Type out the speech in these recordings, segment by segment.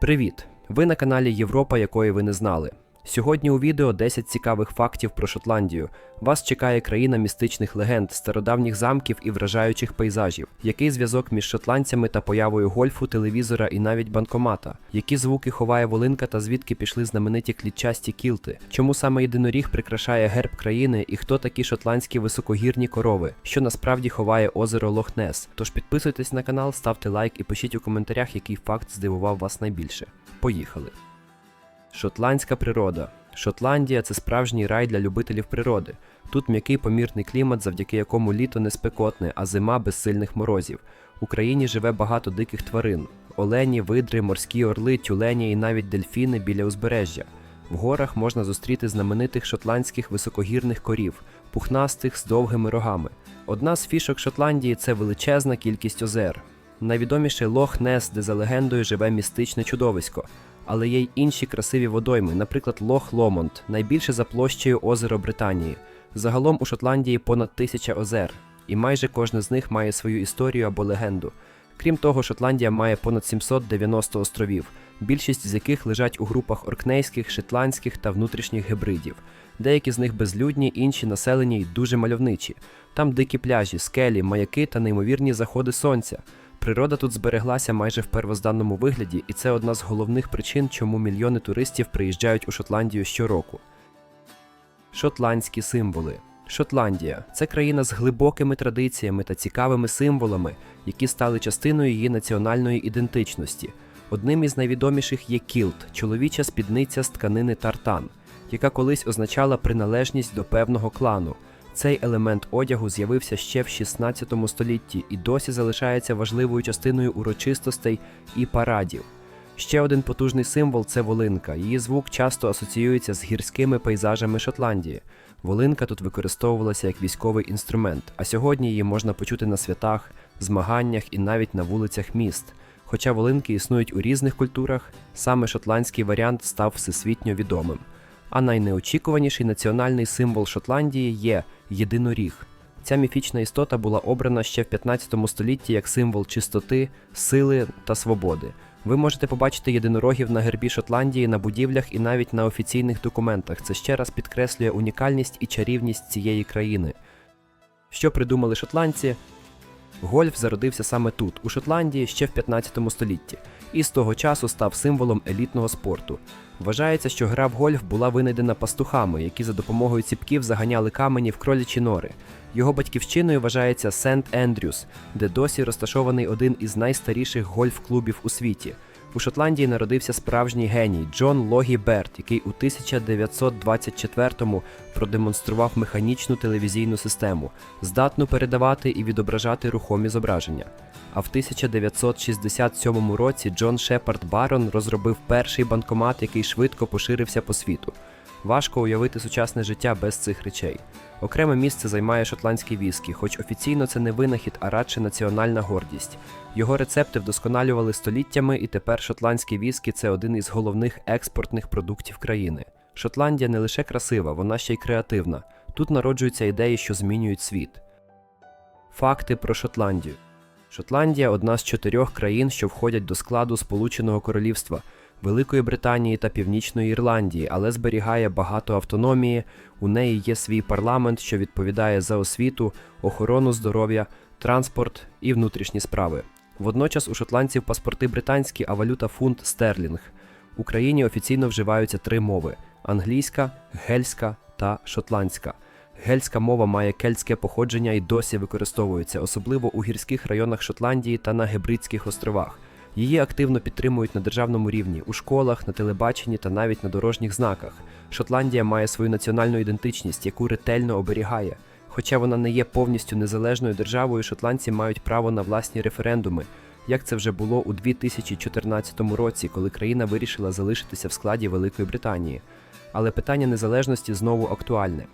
Привіт! Ви на каналі Європа, якої ви не знали. Сьогодні у відео 10 цікавих фактів про Шотландію. Вас чекає країна містичних легенд, стародавніх замків і вражаючих пейзажів. Який зв'язок між шотландцями та появою гольфу, телевізора і навіть банкомата? Які звуки ховає волинка та звідки пішли знамениті клітчасті кілти? Чому саме єдиноріг прикрашає герб країни і хто такі шотландські високогірні корови? Що насправді ховає озеро Лохнес? Тож підписуйтесь на канал, ставте лайк і пишіть у коментарях, який факт здивував вас найбільше. Поїхали! Шотландська природа. Шотландія це справжній рай для любителів природи. Тут м'який помірний клімат, завдяки якому літо не спекотне, а зима без сильних морозів. В Україні живе багато диких тварин: олені, видри, морські орли, тюлені і навіть дельфіни біля узбережжя. В горах можна зустріти знаменитих шотландських високогірних корів, пухнастих з довгими рогами. Одна з фішок Шотландії це величезна кількість озер. Найвідоміший Лох Нес, де за легендою живе містичне чудовисько. Але є й інші красиві водойми, наприклад, Лох Ломонд, найбільше за площею озеро Британії. Загалом у Шотландії понад тисяча озер, і майже кожне з них має свою історію або легенду. Крім того, Шотландія має понад 790 островів, більшість з яких лежать у групах оркнейських, шотландських та внутрішніх гибридів. Деякі з них безлюдні, інші населені й дуже мальовничі. Там дикі пляжі, скелі, маяки та неймовірні заходи сонця. Природа тут збереглася майже в первозданному вигляді, і це одна з головних причин, чому мільйони туристів приїжджають у Шотландію щороку. Шотландські символи. Шотландія це країна з глибокими традиціями та цікавими символами, які стали частиною її національної ідентичності. Одним із найвідоміших є кілт чоловіча спідниця з тканини тартан, яка колись означала приналежність до певного клану. Цей елемент одягу з'явився ще в 16 столітті і досі залишається важливою частиною урочистостей і парадів. Ще один потужний символ це волинка. Її звук часто асоціюється з гірськими пейзажами Шотландії. Волинка тут використовувалася як військовий інструмент, а сьогодні її можна почути на святах, змаганнях і навіть на вулицях міст. Хоча волинки існують у різних культурах, саме шотландський варіант став всесвітньо відомим. А найнеочікуваніший національний символ Шотландії є єдиноріг. Ця міфічна істота була обрана ще в 15 столітті як символ чистоти, сили та свободи. Ви можете побачити єдинорогів на гербі Шотландії, на будівлях і навіть на офіційних документах. Це ще раз підкреслює унікальність і чарівність цієї країни. Що придумали шотландці? Гольф зародився саме тут, у Шотландії, ще в 15 столітті, і з того часу став символом елітного спорту. Вважається, що гра в гольф була винайдена пастухами, які за допомогою ціпків заганяли камені в кролячі нори. Його батьківщиною вважається Сент Ендрюс, де досі розташований один із найстаріших гольф-клубів у світі. У Шотландії народився справжній геній Джон Логі Берт, який у 1924-му продемонстрував механічну телевізійну систему, здатну передавати і відображати рухомі зображення. А в 1967 році Джон Шепард Барон розробив перший банкомат, який швидко поширився по світу. Важко уявити сучасне життя без цих речей. Окреме місце займає шотландський віскі, хоч офіційно це не винахід, а радше національна гордість. Його рецепти вдосконалювали століттями, і тепер шотландський віскі це один із головних експортних продуктів країни. Шотландія не лише красива, вона ще й креативна. Тут народжуються ідеї, що змінюють світ. Факти про Шотландію. Шотландія одна з чотирьох країн, що входять до складу Сполученого Королівства, Великої Британії та Північної Ірландії, але зберігає багато автономії. У неї є свій парламент, що відповідає за освіту, охорону здоров'я, транспорт і внутрішні справи. Водночас у шотландців паспорти британські, а валюта фунт стерлінг. В Україні офіційно вживаються три мови: англійська, гельська та шотландська. Гельська мова має кельтське походження і досі використовується, особливо у гірських районах Шотландії та на Гебридських островах. Її активно підтримують на державному рівні у школах, на телебаченні та навіть на дорожніх знаках. Шотландія має свою національну ідентичність, яку ретельно оберігає. Хоча вона не є повністю незалежною державою, шотландці мають право на власні референдуми, як це вже було у 2014 році, коли країна вирішила залишитися в складі Великої Британії. Але питання незалежності знову актуальне.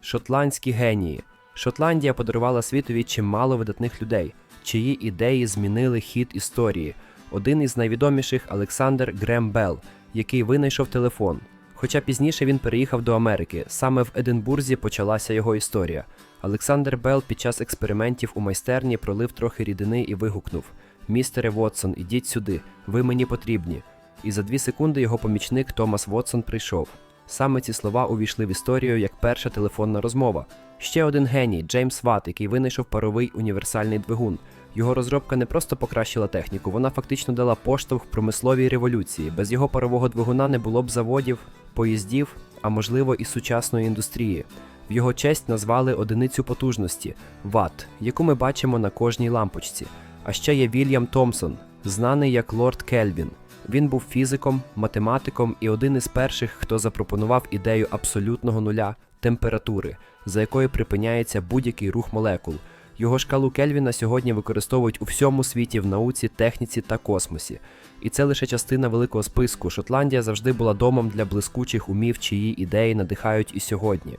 Шотландські генії. Шотландія подарувала світові чимало видатних людей, чиї ідеї змінили хід історії. Один із найвідоміших Олександр Грем Белл, який винайшов телефон. Хоча пізніше він переїхав до Америки. Саме в Единбурзі почалася його історія. Олександр Белл під час експериментів у майстерні пролив трохи рідини і вигукнув: Містере Вотсон, ідіть сюди, ви мені потрібні. І за дві секунди його помічник Томас Вотсон прийшов. Саме ці слова увійшли в історію як перша телефонна розмова. Ще один геній Джеймс Ватт, який винайшов паровий універсальний двигун. Його розробка не просто покращила техніку, вона фактично дала поштовх промисловій революції. Без його парового двигуна не було б заводів, поїздів, а можливо і сучасної індустрії. В його честь назвали одиницю потужності Ватт, яку ми бачимо на кожній лампочці. А ще є Вільям Томпсон, знаний як Лорд Кельвін. Він був фізиком, математиком і один із перших, хто запропонував ідею абсолютного нуля температури, за якою припиняється будь-який рух молекул. Його шкалу Кельвіна сьогодні використовують у всьому світі в науці, техніці та космосі. І це лише частина великого списку. Шотландія завжди була домом для блискучих умів, чиї ідеї надихають і сьогодні.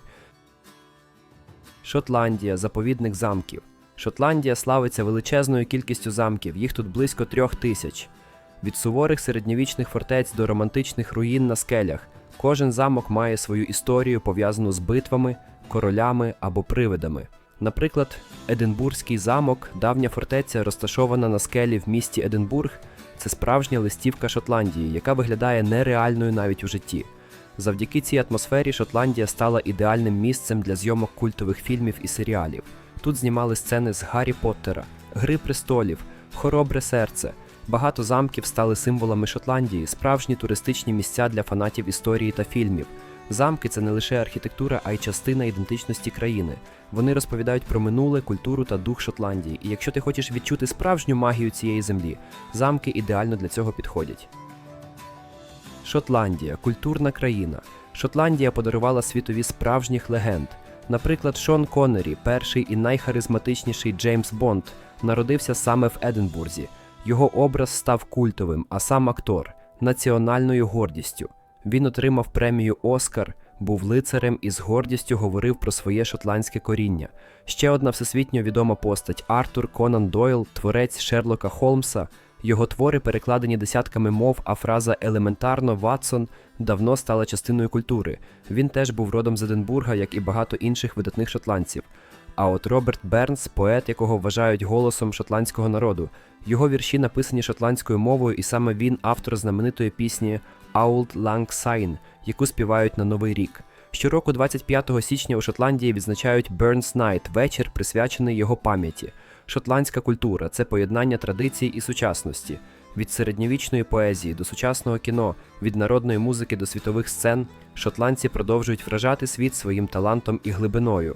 Шотландія заповідник замків. Шотландія славиться величезною кількістю замків, їх тут близько трьох тисяч. Від суворих середньовічних фортець до романтичних руїн на скелях. Кожен замок має свою історію, пов'язану з битвами, королями або привидами. Наприклад, Единбурзький замок, давня фортеця, розташована на скелі в місті Единбург, це справжня листівка Шотландії, яка виглядає нереальною навіть у житті. Завдяки цій атмосфері Шотландія стала ідеальним місцем для зйомок культових фільмів і серіалів. Тут знімали сцени з Гаррі Поттера, Гри престолів, Хоробре серце. Багато замків стали символами Шотландії, справжні туристичні місця для фанатів історії та фільмів. Замки це не лише архітектура, а й частина ідентичності країни. Вони розповідають про минуле, культуру та дух Шотландії. І якщо ти хочеш відчути справжню магію цієї землі, замки ідеально для цього підходять. Шотландія культурна країна. Шотландія подарувала світові справжніх легенд. Наприклад, Шон Коннері, перший і найхаризматичніший Джеймс Бонд, народився саме в Единбурзі. Його образ став культовим, а сам актор національною гордістю. Він отримав премію Оскар, був лицарем і з гордістю говорив про своє шотландське коріння. Ще одна всесвітньо відома постать Артур Конан Дойл, творець Шерлока Холмса. Його твори перекладені десятками мов, а фраза елементарно Ватсон давно стала частиною культури. Він теж був родом з Единбурга, як і багато інших видатних шотландців. А от Роберт Бернс, поет, якого вважають голосом шотландського народу, його вірші написані шотландською мовою, і саме він автор знаменитої пісні Auld Lang Syne, яку співають на Новий рік. Щороку, 25 січня, у Шотландії відзначають Burns Night – вечір, присвячений його пам'яті. Шотландська культура це поєднання традицій і сучасності. Від середньовічної поезії до сучасного кіно, від народної музики до світових сцен, шотландці продовжують вражати світ своїм талантом і глибиною.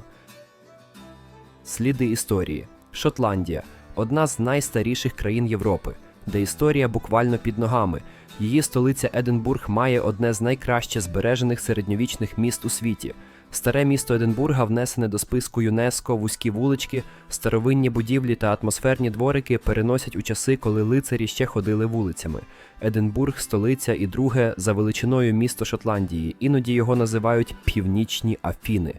Сліди історії. Шотландія одна з найстаріших країн Європи, де історія буквально під ногами. Її столиця Единбург має одне з найкраще збережених середньовічних міст у світі. Старе місто Единбурга внесене до списку ЮНЕСКО, вузькі вулички, старовинні будівлі та атмосферні дворики переносять у часи, коли лицарі ще ходили вулицями. Единбург столиця і друге за величиною місто Шотландії. Іноді його називають Північні Афіни.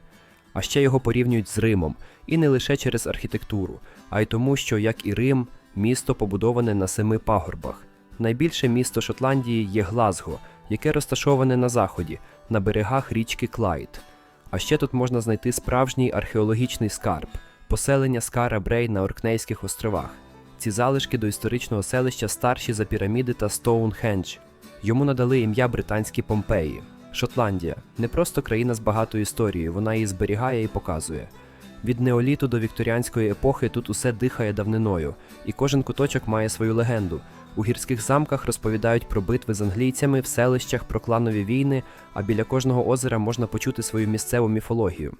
А ще його порівнюють з Римом, і не лише через архітектуру, а й тому, що, як і Рим, місто побудоване на семи пагорбах. Найбільше місто Шотландії є Глазго, яке розташоване на заході, на берегах річки Клайд. А ще тут можна знайти справжній археологічний скарб поселення Скара Брей на Оркнейських островах. Ці залишки до історичного селища старші за піраміди та Стоунхендж. Йому надали ім'я британські Помпеї. Шотландія не просто країна з багатою історією, вона її зберігає і показує. Від неоліту до вікторіанської епохи тут усе дихає давниною, і кожен куточок має свою легенду. У гірських замках розповідають про битви з англійцями, в селищах про кланові війни, а біля кожного озера можна почути свою місцеву міфологію.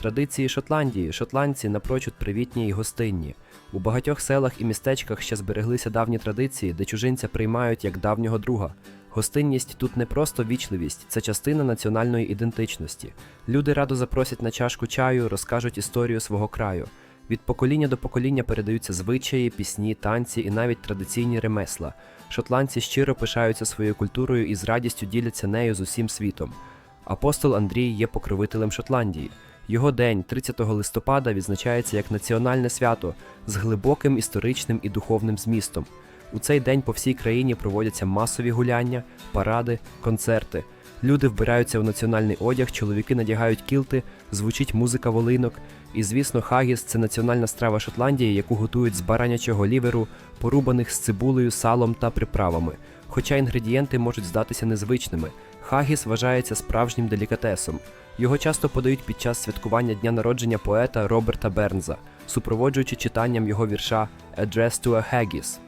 Традиції Шотландії шотландці напрочуд привітні і гостинні. У багатьох селах і містечках ще збереглися давні традиції, де чужинця приймають як давнього друга. Гостинність тут не просто вічливість, це частина національної ідентичності. Люди радо запросять на чашку чаю, розкажуть історію свого краю. Від покоління до покоління передаються звичаї, пісні, танці і навіть традиційні ремесла. Шотландці щиро пишаються своєю культурою і з радістю діляться нею з усім світом. Апостол Андрій є покровителем Шотландії. Його день, 30 листопада, відзначається як національне свято з глибоким історичним і духовним змістом. У цей день по всій країні проводяться масові гуляння, паради, концерти. Люди вбираються у національний одяг, чоловіки надягають кілти, звучить музика волинок, І звісно, хагіс це національна страва Шотландії, яку готують з баранячого ліверу, порубаних з цибулею, салом та приправами. Хоча інгредієнти можуть здатися незвичними, хагіс вважається справжнім делікатесом. Його часто подають під час святкування дня народження поета Роберта Бернза, супроводжуючи читанням його вірша Address to a Haggis.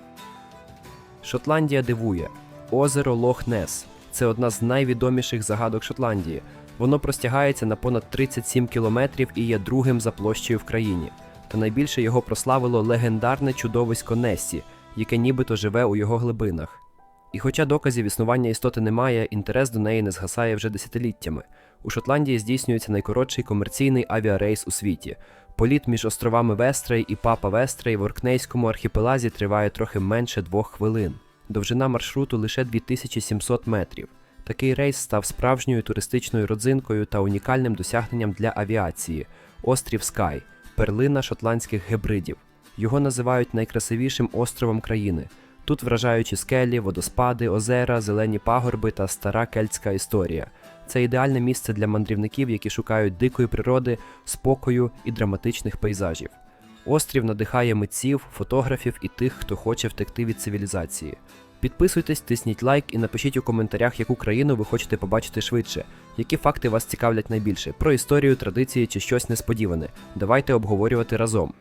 Шотландія дивує. Озеро Лох-Нес – це одна з найвідоміших загадок Шотландії. Воно простягається на понад 37 кілометрів і є другим за площею в країні. Та найбільше його прославило легендарне чудовисько Нессі, яке нібито живе у його глибинах. І хоча доказів існування істоти немає, інтерес до неї не згасає вже десятиліттями. У Шотландії здійснюється найкоротший комерційний авіарейс у світі. Політ між островами Вестрей і Папа Вестрей в Оркнейському архіпелазі триває трохи менше двох хвилин. Довжина маршруту лише 2700 метрів. Такий рейс став справжньою туристичною родзинкою та унікальним досягненням для авіації. Острів Скай перлина шотландських гебридів. Його називають найкрасивішим островом країни. Тут вражаючі скелі, водоспади, озера, зелені пагорби та стара кельтська історія. Це ідеальне місце для мандрівників, які шукають дикої природи, спокою і драматичних пейзажів. Острів надихає митців, фотографів і тих, хто хоче втекти від цивілізації. Підписуйтесь, тисніть лайк і напишіть у коментарях, яку країну ви хочете побачити швидше, які факти вас цікавлять найбільше про історію, традиції чи щось несподіване. Давайте обговорювати разом.